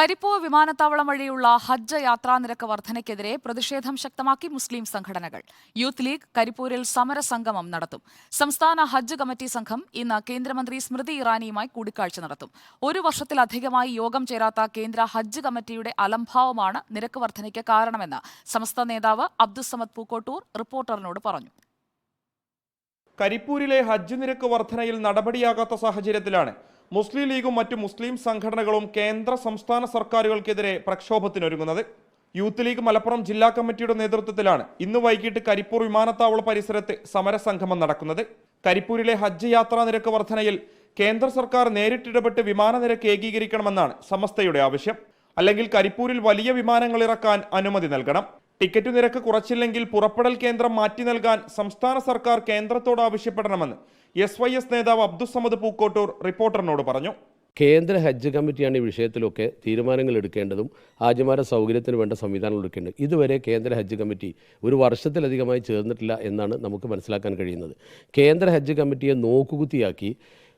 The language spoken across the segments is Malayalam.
കരിപ്പൂർ വിമാനത്താവളം വഴിയുള്ള ഹജ്ജ് യാത്രാ നിരക്ക് വർധനയ്ക്കെതിരെ പ്രതിഷേധം ശക്തമാക്കി മുസ്ലിം സംഘടനകൾ. യൂത്ത് ലീഗ് കരിപ്പൂരിൽ സമരസംഗമം നടത്തും. സംസ്ഥാന ഹജ്ജ് കമ്മിറ്റി സംഘം ഇന്ന് കേന്ദ്രമന്ത്രി സ്മൃതി ഇറാനിയുമായി കൂടിക്കാഴ്ച നടത്തും. ഒരു വർഷത്തിലധികമായി യോഗം ചേരാത്ത കേന്ദ്ര ഹജ്ജ് കമ്മിറ്റിയുടെ അലംഭാവമാണ് നിരക്ക് വർധനയ്ക്ക് കാരണമെന്ന് സമസ്ത നേതാവ് അബ്ദുസമദ് പൂക്കോട്ടൂർ റിപ്പോർട്ടറിനോട് പറഞ്ഞു. കരിപ്പൂരിലെ ഹജ്ജ് നിരക്ക് വർധനയിൽ നടപടിയാകാത്ത സാഹചര്യത്തിലാണ്. മുസ്ലിം ലീഗും മറ്റു മുസ്ലിം സംഘടനകളും കേന്ദ്ര സംസ്ഥാന സർക്കാരുകൾക്കെതിരെ പ്രക്ഷോഭത്തിനൊരുങ്ങുന്നത്. യൂത്ത് ലീഗ് മലപ്പുറം ജില്ലാ കമ്മിറ്റിയുടെ നേതൃത്വത്തിലാണ് ഇന്ന് വൈകിട്ട് കരിപ്പൂർ വിമാനത്താവള പരിസരത്ത് സമരസംഗമം നടക്കുന്നത്. കരിപ്പൂരിലെ ഹജ്ജ് യാത്രാ നിരക്ക് വർധനയിൽ കേന്ദ്ര സർക്കാർ നേരിട്ടിടപെട്ട് വിമാന നിരക്ക് ഏകീകരിക്കണമെന്നാണ് സമസ്തയുടെ ആവശ്യം. അല്ലെങ്കിൽ കരിപ്പൂരിൽ വലിയ വിമാനങ്ങൾ ഇറക്കാൻ അനുമതി നൽകണം. ടിക്കറ്റ് നിരക്ക് കുറച്ചില്ലെങ്കിൽ പുറപ്പെടൽ കേന്ദ്രം മാറ്റി നൽകാൻ സംസ്ഥാന സർക്കാർ കേന്ദ്രത്തോട് ആവശ്യപ്പെടണമെന്ന് എസ് വൈ എസ് നേതാവ് അബ്ദുസമദ് പൂക്കോട്ടൂർ റിപ്പോർട്ടറിനോട് പറഞ്ഞു. കേന്ദ്ര ഹജ്ജ് കമ്മിറ്റിയാണ് ഈ വിഷയത്തിലൊക്കെ തീരുമാനങ്ങൾ എടുക്കേണ്ടതും ഹാജിമാരുടെ സൗകര്യത്തിന് വേണ്ട സംവിധാനങ്ങൾ എടുക്കേണ്ടത്. ഇതുവരെ കേന്ദ്ര ഹജ്ജ് കമ്മിറ്റി ഒരു വർഷത്തിലധികമായി ചേർന്നിട്ടില്ല എന്നാണ് നമുക്ക് മനസ്സിലാക്കാൻ കഴിയുന്നത്. കേന്ദ്ര ഹജ്ജ് കമ്മിറ്റിയെ നോക്കുകുത്തിയാക്കി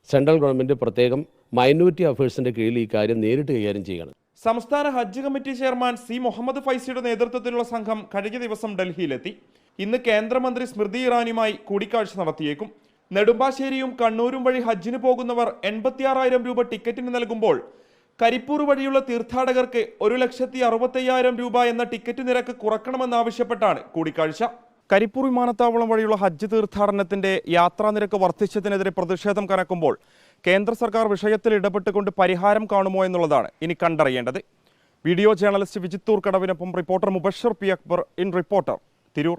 സെൻട്രൽ ഗവൺമെന്റ് പ്രത്യേകം മൈനോറിറ്റി അഫേഴ്സിന്റെ കീഴിൽ ഈ കാര്യം നേരിട്ട് കൈകാര്യം ചെയ്യണം സംസ്ഥാന ഹജ്ജ് കമ്മിറ്റി ചെയർമാൻ സി മുഹമ്മദ് ഫൈസിയുടെ നേതൃത്വത്തിലുള്ള സംഘം കഴിഞ്ഞ ദിവസം ഡൽഹിയിലെത്തി. ഇന്ന് കേന്ദ്രമന്ത്രി സ്മൃതി ഇറാനിയുമായി കൂടിക്കാഴ്ച നടത്തിയേക്കും. നെടുമ്പാശ്ശേരിയും കണ്ണൂരും വഴി ഹജ്ജിന് പോകുന്നവർ എൺപത്തിയാറായിരം രൂപ ടിക്കറ്റിന് നൽകുമ്പോൾ കരിപ്പൂർ വഴിയുള്ള തീർത്ഥാടകർക്ക് ഒരു ലക്ഷത്തി അറുപത്തയ്യായിരം രൂപ എന്ന ടിക്കറ്റ് നിരക്ക് കുറക്കണമെന്നാവശ്യപ്പെട്ടാണ് കൂടിക്കാഴ്ച. കരിപ്പൂർ വിമാനത്താവളം വഴിയുള്ള ഹജ്ജ് തീർത്ഥാടനത്തിന്റെ യാത്രാ നിരക്ക് വർദ്ധിച്ചതിനെതിരെ പ്രതിഷേധം കനക്കുമ്പോൾ കേന്ദ്ര സർക്കാർ വിഷയത്തിൽ ഇടപെട്ടുകൊണ്ട് പരിഹാരം കാണുമോ എന്നുള്ളതാണ് ഇനി കണ്ടറിയേണ്ടത്. വീഡിയോ ജേർണലിസ്റ്റ് വിജിത്തൂർ കടവിനൊപ്പം reporter Mubashar P Akbar in reporter Tirur.